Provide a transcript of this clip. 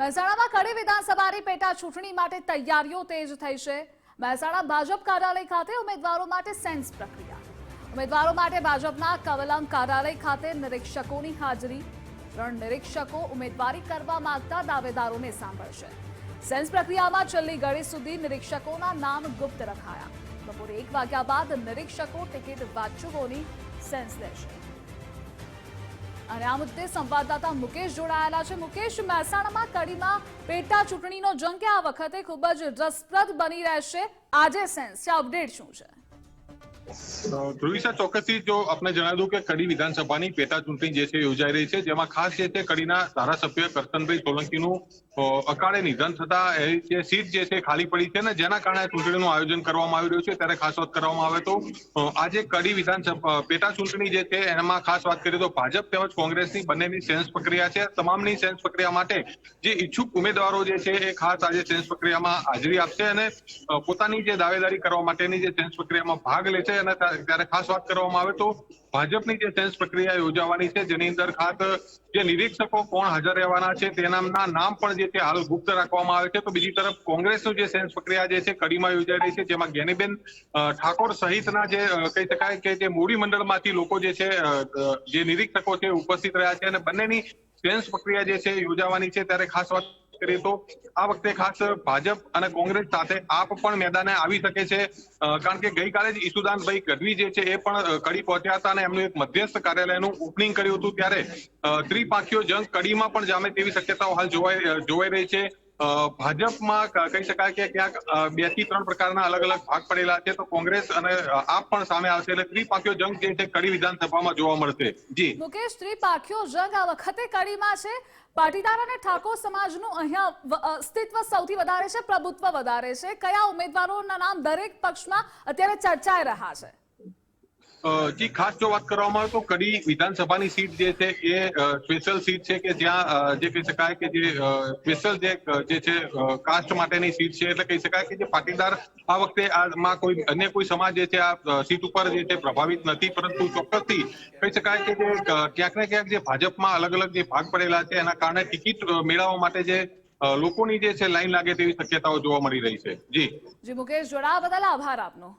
મહેસાણામાં કડી વિધાનસભાની પેટા ચૂંટણી માટે તૈયારીઓ તેજ થઈ છે. મહેસાણા ભાજપ કાર્યાલય ખાતે ઉમેદવારો માટે સેન્સ પ્રક્રિયા. ઉમેદવારો માટે ભાજપના કવલમ કાર્યાલય ખાતે નિરીક્ષકોની હાજરી. ત્રણ નિરીક્ષકો ઉમેદવારી કરવા માંગતા દાવેદારોને સાંભળશે. સેન્સ પ્રક્રિયામાં છેલ્લી ઘડી સુધી નિરીક્ષકોના નામ ગુપ્ત રખાયા. બપોરે એક વાગ્યા બાદ નિરીક્ષકો ટિકિટ વાચકોની સેન્સ લેશે. અને આ મુદ્દે સંવાદદાતા મુકેશ જોડાયેલા છે. મુકેશ, મહેસાણામાં કડીમાં પેટા ચૂંટણીનો જંગ આ વખતે ખૂબ જ રસપ્રદ બની રહેશે. આજે સેન્સ અપડેટ શું છે? ધ્રુવિશા ચોક્કસથી જો આપણે જણાવી દઉં કે કડી વિધાનસભાની પેટા ચૂંટણી જે છે યોજાઈ રહી છે, જેમાં ખાસ જે છે કડીના ધારાસભ્ય કરતનભાઈ સોલંકીનું અકાળે નિધન થતા એ જે સીટ જે છે ખાલી પડી છે ને, જેના કારણે ચૂંટણીનું આયોજન કરવામાં આવી રહ્યું છે, ત્યારે ખાસ વાત કરવામાં આવે તો આજે કડી વિધાનસભા પેટા ચૂંટણી જે છે એમાં ખાસ વાત કરીએ તો ભાજપ તેમજ કોંગ્રેસની બંનેની સેન્સ પ્રક્રિયા છે. તમામની સેન્સ પ્રક્રિયા માટે જે ઈચ્છુક ઉમેદવારો જે છે એ ખાસ આજે સેન્સ પ્રક્રિયામાં હાજરી આપશે અને પોતાની જે દાવેદારી કરવા માટેની જે સેન્સ પ્રક્રિયામાં ભાગ લેશે અને ત્યારે ખાસ વાત કરવામાં આવે તો ભાજપની જે સેન્સ પ્રક્રિયા યોજાવાની છે, જેની અંદર ખાસ જે નિરીક્ષકો કોણ હાજર રહેવાના છે તેના નામ પણ જે છે, હાલ ગુપ્ત રાખવામાં આવે છે. તો બીજી તરફ કોંગ્રેસનું જે સેન્સ પ્રક્રિયા જે છે, કડીમાં યોજાઈ રહી છે, જેમાં જ્ઞાનીબેન ઠાકોર સહિતના જે કહી શકાય કે જે મૂડી મંડળમાંથી લોકો જે છે જે નિરીક્ષકો છે, ઉપસ્થિત રહ્યા છે. અને બંનેની સેન્સ પ્રક્રિયા જે છે, યોજાવાની છે. ત્યારે ખાસ વાત કરીએ તો આ વખતે ખાસ ભાજપ અને કોંગ્રેસ સાથે આપ પણ મેદાને આવી શકે છે. કારણ કે ગઈકાલે જ ઈસુદાનભાઈ ગઢવી જે છે એ પણ કડી પહોંચ્યા હતા અને એમનું એક મધ્યસ્થ કાર્યાલયનું ઓપનિંગ કર્યું હતું ત્યારે ત્રિપાંખીઓ જંગ કડીમાં પણ જામે તેવી શક્યતાઓ હાલ જોવાઈ જોવાઈ રહી છે. ભાજપમાં કહી શકાય કે ક્યાંક બેથી ત્રણ પ્રકારના અલગ અલગ ભાગ પડેલા છે. તો કોંગ્રેસ અને આપ પણ સામે આવશે એટલે ત્રિપાંખીયો જંગ જે છે કડી વિધાનસભામાં જોવા મળશે. જી. મુકેશ, ત્રિપાખીઓ જંગ આ વખતે કડીમાં છે. પાટીદાર અને ઠાકોર સમાજનું અહીંયા અસ્તિત્વ સૌથી વધારે છે, પ્રભુત્વ વધારે છે. કયા ઉમેદવારોના નામ દરેક પક્ષમાં અત્યારે ચર્ચાઈ રહ્યા છે? જી, ખાસ જો વાત કરવામાં આવે તો કડી વિધાનસભાની સીટ જે છે એ સ્પેશિયલ સીટ છે કે જ્યાં જે કહી શકાય કે જે સ્પેશિયલ જે છે કાસ્ટ માટેની સીટ છે એટલે કહી શકાય કે જે પાટીદાર આ વખતે આમાં કોઈ અન્ય કોઈ સમાજ જે છે આ સીટ ઉપર જે છે પ્રભાવિત નથી, પરંતુ ચોક્કસથી કહી શકાય કે જે ક્યાંક ને ક્યાંક જે ભાજપમાં અલગ અલગ જે ભાગ પડેલા છે એના કારણે ટિકિટ મેળવવા માટે જે લોકોની જે છે લાઈન લાગે તેવી શક્યતાઓ જોવા મળી રહી છે. જી. જી, મુકેશ જોડાવા બદલ આભાર આપનો.